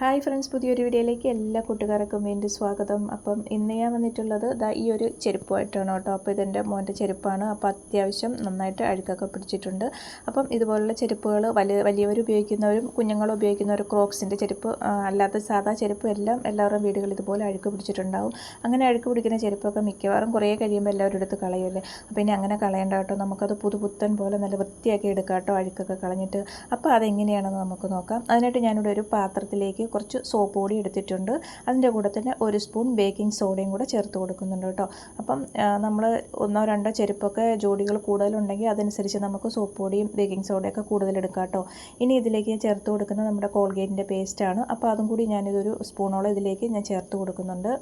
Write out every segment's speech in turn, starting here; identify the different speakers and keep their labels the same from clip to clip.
Speaker 1: Hi friends പുതിയൊരു വീഡിയോയിലേക്ക് എല്ലാ കൂട്ടുകാർക്കും വേണ്ടി സ്വാഗതം. അപ്പം ഇന്ന് ഞാൻ വന്നിട്ടുള്ളത് ദാ ഈ ഒരു ചെരുപ്പുമായിട്ടാണ് കേട്ടോ. അപ്പോൾ ഇതെന്റെ മോന്റെ ചെരുപ്പാണ്. അപ്പോൾ അത്യാവശ്യം നന്നായിട്ട് അഴുക്കൊക്കെ പിടിച്ചിട്ടുണ്ട്. അപ്പം ഇതുപോലുള്ള ചെരുപ്പുകൾ വലിയ വലിയവർ ഉപയോഗിക്കുന്നവരും കുഞ്ഞുങ്ങൾ ഉപയോഗിക്കുന്നവരും ക്രോക്സിന്റെ ചെരുപ്പ് അല്ലാത്ത സാധാ ചെരുപ്പ് എല്ലാം എല്ലാവരുടെയും വീടുകളിൽ ഇതുപോലെ അഴുക്ക് പിടിച്ചിട്ടുണ്ടാവും. അങ്ങനെ അഴുക്ക് പിടിക്കുന്ന ചെരുപ്പൊക്കെ മിക്കവാറും കുറേ കഴിയുമ്പോൾ എല്ലാവരും എടുത്ത് കളയുമല്ലേ? അപ്പോൾ ഇനി അങ്ങനെ കളയേണ്ട കേട്ടോ. നമുക്കത് പുതുപുത്തൻ പോലെ നല്ല വൃത്തിയാക്കി എടുക്കാം കേട്ടോ അഴുക്കൊക്കെ കളഞ്ഞിട്ട്. അപ്പോൾ അതെങ്ങനെയാണെന്ന് നമുക്ക് നോക്കാം. അതിനായിട്ട് ഞാനിവിടെ ഒരു പാത്രത്തിലേക്ക് കുറച്ച് സോപ്പ് പൊടി എടുത്തിട്ടുണ്ട്. അതിന്റെ കൂടെ തന്നെ ഒരു സ്പൂൺ ബേക്കിംഗ് സോഡയും കൂടെ ചേർത്ത് കൊടുക്കുന്നുണ്ട് കേട്ടോ. അപ്പം നമ്മൾ ഒന്നോ രണ്ടോ ചെരുപ്പൊക്കെ ജോഡികൾ കൂടുതലുണ്ടെങ്കിൽ അതനുസരിച്ച് നമുക്ക് സോപ്പ് പൊടിയും ബേക്കിംഗ് സോഡയൊക്കെ കൂടുതൽ എടുക്കാം കേട്ടോ. ഇനി ഇതിലേക്ക് ചേർത്ത് കൊടുക്കുന്നത് നമ്മുടെ കോൾഗേറ്റിന്റെ പേസ്റ്റാണ് അപ്പോൾ അതും കൂടി ഞാനിതൊരു സ്പൂണോളം ഇതിലേക്ക് ഞാൻ ചേർത്ത് കൊടുക്കുന്നുണ്ട്.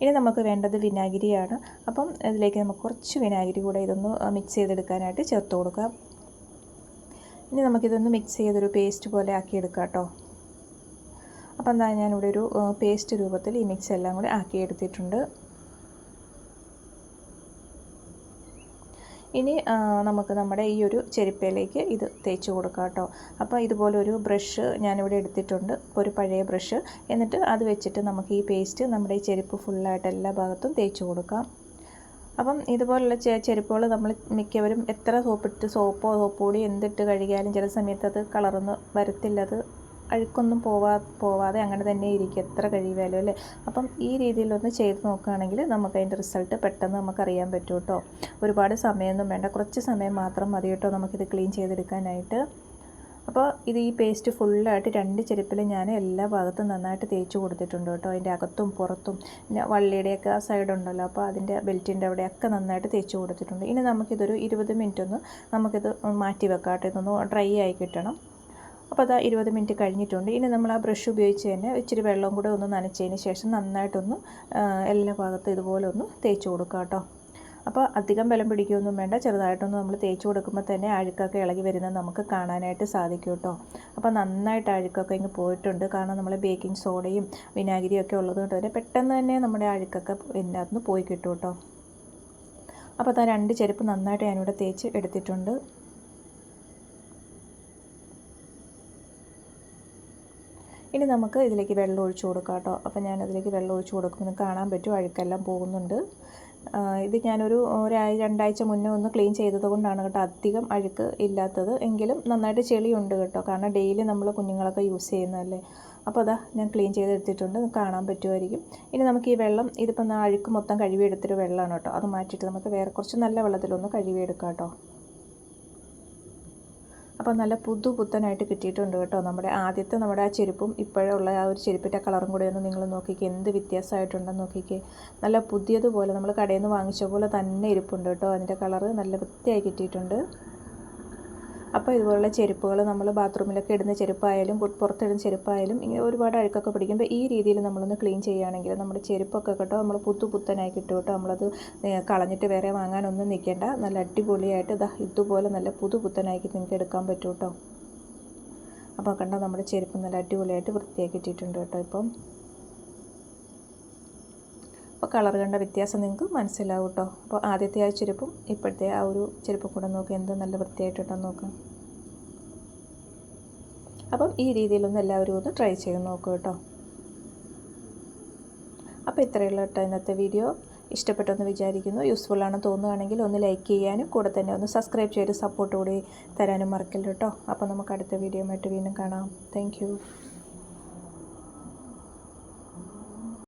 Speaker 1: ഇനി നമുക്ക് വേണ്ടത് വിനാഗിരിയാണ്. അപ്പം ഇതിലേക്ക് നമുക്ക് കുറച്ച് വിനാഗിരി കൂടെ ഇതൊന്ന് മിക്സ് ചെയ്തെടുക്കാനായിട്ട് ചേർത്ത് കൊടുക്കാം. ഇനി നമുക്കിതൊന്ന് മിക്സ് ചെയ്തൊരു പേസ്റ്റ് പോലെ ആക്കിയെടുക്കാം കേട്ടോ. അപ്പം എന്താ ഞാനിവിടെ ഒരു പേസ്റ്റ് രൂപത്തിൽ ഈ മിക്സ് എല്ലാം കൂടി ആക്കിയെടുത്തിട്ടുണ്ട്. ഇനി നമുക്ക് നമ്മുടെ ഈ ഒരു ചെരുപ്പയിലേക്ക് ഇത് തേച്ച് കൊടുക്കാം കേട്ടോ. അപ്പോൾ ഇതുപോലൊരു ബ്രഷ് ഞാനിവിടെ എടുത്തിട്ടുണ്ട്. ഒരു പഴയ ബ്രഷ് എന്നിട്ട് അത് വെച്ചിട്ട് നമുക്ക് ഈ പേസ്റ്റ് നമ്മുടെ ഈ ചെരുപ്പ് ഫുള്ളായിട്ട് എല്ലാ ഭാഗത്തും തേച്ച് കൊടുക്കാം. അപ്പം ഇതുപോലുള്ള ചെരുപ്പുകൾ നമ്മൾ മിക്കവരും എത്ര സോപ്പിട്ട് സോപ്പോ സോപ്പ് പൊടി എന്തിട്ട് കഴുകിയാലും ചില സമയത്ത് അത് കളറൊന്നും വരത്തില്ല അത് അഴുക്കൊന്നും പോവാ പോവാതെ അങ്ങനെ തന്നെ ഇരിക്കും. എത്ര കഴിയുമല്ലോ അല്ലേ? അപ്പം ഈ രീതിയിലൊന്ന് ചെയ്ത് നോക്കുകയാണെങ്കിൽ നമുക്ക് അതിന്റെ റിസൾട്ട് പെട്ടെന്ന് നമുക്കറിയാൻ പറ്റും കേട്ടോ ഒരുപാട് സമയമൊന്നും വേണ്ട. കുറച്ച് സമയം മാത്രം മതി കേട്ടോ നമുക്കിത് ക്ലീൻ ചെയ്തെടുക്കാനായിട്ട്. അപ്പോൾ ഇത് ഈ പേസ്റ്റ് ഫുള്ളായിട്ട് രണ്ട് ചെരുപ്പിൽ ഞാൻ എല്ലാ ഭാഗത്തും നന്നായിട്ട് തേച്ച് കൊടുത്തിട്ടുണ്ട് കേട്ടോ. അതിന്റെ അകത്തും പുറത്തും. പിന്നെ വള്ളിയുടെയൊക്കെ ആ സൈഡ് ഉണ്ടല്ലോ അപ്പോൾ അതിന്റെ ബെൽറ്റിന്റെ അവിടെയൊക്കെ നന്നായിട്ട് തേച്ച് കൊടുത്തിട്ടുണ്ട്. ഇനി നമുക്കിതൊരു ഇരുപത് മിനിറ്റ് ഒന്ന് നമുക്കിത് മാറ്റി വെക്കാം കേട്ടോ ഇതൊന്ന് ഡ്രൈ ആയി കിട്ടണം. അപ്പോൾ അതാ ഇരുപത് മിനിറ്റ് കഴിഞ്ഞിട്ടുണ്ട്. ഇനി നമ്മൾ ആ ബ്രഷ് ഉപയോഗിച്ച് തന്നെ ഇച്ചിരി വെള്ളം കൂടെ ഒന്ന് നനച്ചതിന് ശേഷം നന്നായിട്ടൊന്ന് എല്ലാ ഭാഗത്തും ഇതുപോലെ ഒന്ന് തേച്ച് കൊടുക്കുക കേട്ടോ. അപ്പോൾ അധികം ബലം പിടിക്കുകയൊന്നും വേണ്ട. ചെറുതായിട്ടൊന്ന് നമ്മൾ തേച്ച് കൊടുക്കുമ്പോൾ തന്നെ അഴുക്കൊക്കെ ഇളകി വരുന്നത് നമുക്ക് കാണാനായിട്ട് സാധിക്കും കേട്ടോ. അപ്പോൾ നന്നായിട്ട് അഴുക്കൊക്കെ ഇങ്ങ് പോയിട്ടുണ്ട്. കാരണം നമ്മൾ ബേക്കിംഗ് സോഡയും വിനാഗിരിയും ഒക്കെ ഉള്ളത് കൊണ്ട് തന്നെ പെട്ടെന്ന് തന്നെ നമ്മുടെ അഴുക്കൊക്കെ ഇതിനകത്ത് പോയി കിട്ടും കേട്ടോ. അപ്പോൾ അതാ രണ്ട് ചെരുപ്പ് നന്നായിട്ട് ഞാനിവിടെ തേച്ച് എടുത്തിട്ടുണ്ട്. ഇനി നമുക്ക് ഇതിലേക്ക് വെള്ളം ഒഴിച്ചു കൊടുക്കാം കേട്ടോ. അപ്പോൾ ഞാൻ അതിലേക്ക് വെള്ളം ഒഴിച്ച് കൊടുക്കുമ്പോൾ കാണാൻ പറ്റും അഴുക്കെല്ലാം പോകുന്നുണ്ട്. ഇത് ഞാനൊരു ഒരാഴ്ച രണ്ടാഴ്ച മുന്നേ ഒന്ന് ക്ലീൻ ചെയ്തത് കൊണ്ടാണ് കേട്ടോ അധികം അഴുക്ക് ഇല്ലാത്തത്. എങ്കിലും നന്നായിട്ട് ചെളിയുണ്ട് കേട്ടോ കാരണം ഡെയിലി നമ്മൾ കുഞ്ഞുങ്ങളൊക്കെ യൂസ് ചെയ്യുന്നതല്ലേ. അപ്പോൾ അതാ ഞാൻ ക്ലീൻ ചെയ്തെടുത്തിട്ടുണ്ട് കാണാൻ പറ്റുമായിരിക്കും. ഇനി നമുക്ക് ഈ വെള്ളം ഇതിപ്പോൾ അഴുക്ക് മൊത്തം കഴുകിയെടുത്തൊരു വെള്ളമാണ് കേട്ടോ. അത് മാറ്റിയിട്ട് നമുക്ക് വേറെ കുറച്ച് നല്ല വെള്ളത്തിലൊന്ന് കഴുകിയെടുക്കാം കേട്ടോ. അപ്പോൾ നല്ല പുതു പുത്തനായിട്ട് കിട്ടിയിട്ടുണ്ട് കേട്ടോ. നമ്മുടെ ആദ്യത്തെ നമ്മുടെ ആ ചെരുപ്പും ഇപ്പോഴുള്ള ആ ഒരു ചെരുപ്പിന്റെ കളറും കൂടെ ഒന്ന് നിങ്ങൾ നോക്കിക്കേ. എന്ത് വ്യത്യാസമായിട്ടുണ്ടെന്ന് നോക്കിക്കേ. നല്ല പുതിയതുപോലെ നമ്മൾ കടയിൽ നിന്ന് വാങ്ങിച്ച പോലെ തന്നെ ഇരിപ്പുണ്ട് കേട്ടോ. അതിന്റെ കളറ് നല്ല വൃത്തിയായി കിട്ടിയിട്ടുണ്ട്. അപ്പോൾ ഇതുപോലുള്ള ചെരുപ്പുകൾ നമ്മൾ ബാത്റൂമിലൊക്കെ ഇടുന്ന ചെരുപ്പായാലും പുറത്തിടുന്ന ചെരുപ്പായാലും ഇങ്ങനെ ഒരുപാട് അഴുക്കൊക്കെ പിടിക്കുമ്പോൾ ഈ രീതിയിൽ നമ്മളൊന്ന് ക്ലീൻ ചെയ്യുകയാണെങ്കിൽ നമ്മുടെ ചെരുപ്പൊക്കെ കേട്ടോ നമ്മൾ പുത്തു പുത്തനായി കിട്ടും കേട്ടോ. നമ്മളത് കളഞ്ഞിട്ട് വേറെ വാങ്ങാനൊന്നും നിൽക്കേണ്ട. നല്ല അടിപൊളിയായിട്ട് ഇതാ ഇതുപോലെ നല്ല പുതു പുത്തനാക്കി നിങ്ങൾക്ക് എടുക്കാൻ പറ്റും കേട്ടോ. അപ്പോൾ കണ്ടോ നമ്മുടെ ചെരുപ്പ് നല്ല അടിപൊളിയായിട്ട് വൃത്തിയാക്കി ഇട്ടിട്ടുണ്ട് കേട്ടോ ഇപ്പം. അപ്പോൾ കളർ കണ്ട വ്യത്യാസം നിങ്ങൾക്ക് മനസ്സിലാവും കേട്ടോ. അപ്പോൾ ആദ്യത്തെ ആ ചെരുപ്പും ഇപ്പോഴത്തെ ആ ഒരു ചെരുപ്പും കൂടെ നോക്കുക എന്ത് നല്ല വൃത്തിയായിട്ടുണ്ടെന്ന് നോക്കാം. അപ്പം ഈ രീതിയിലൊന്ന് എല്ലാവരും ഒന്ന് ട്രൈ ചെയ്ത് നോക്കുക കേട്ടോ. അപ്പോൾ ഇത്രയുള്ള കേട്ടോ ഇന്നത്തെ വീഡിയോ ഇഷ്ടപ്പെട്ടെന്ന് വിചാരിക്കുന്നു. യൂസ്ഫുൾ ആണെന്ന് തോന്നുകയാണെങ്കിൽ ഒന്ന് ലൈക്ക് ചെയ്യാനും കൂടെ തന്നെ ഒന്ന് സബ്സ്ക്രൈബ് ചെയ്ത് സപ്പോർട്ട് കൂടി തരാനും മറക്കല്ലോ കേട്ടോ. അപ്പോൾ നമുക്ക് അടുത്ത വീഡിയോ ആയിട്ട് വീണ്ടും കാണാം. താങ്ക്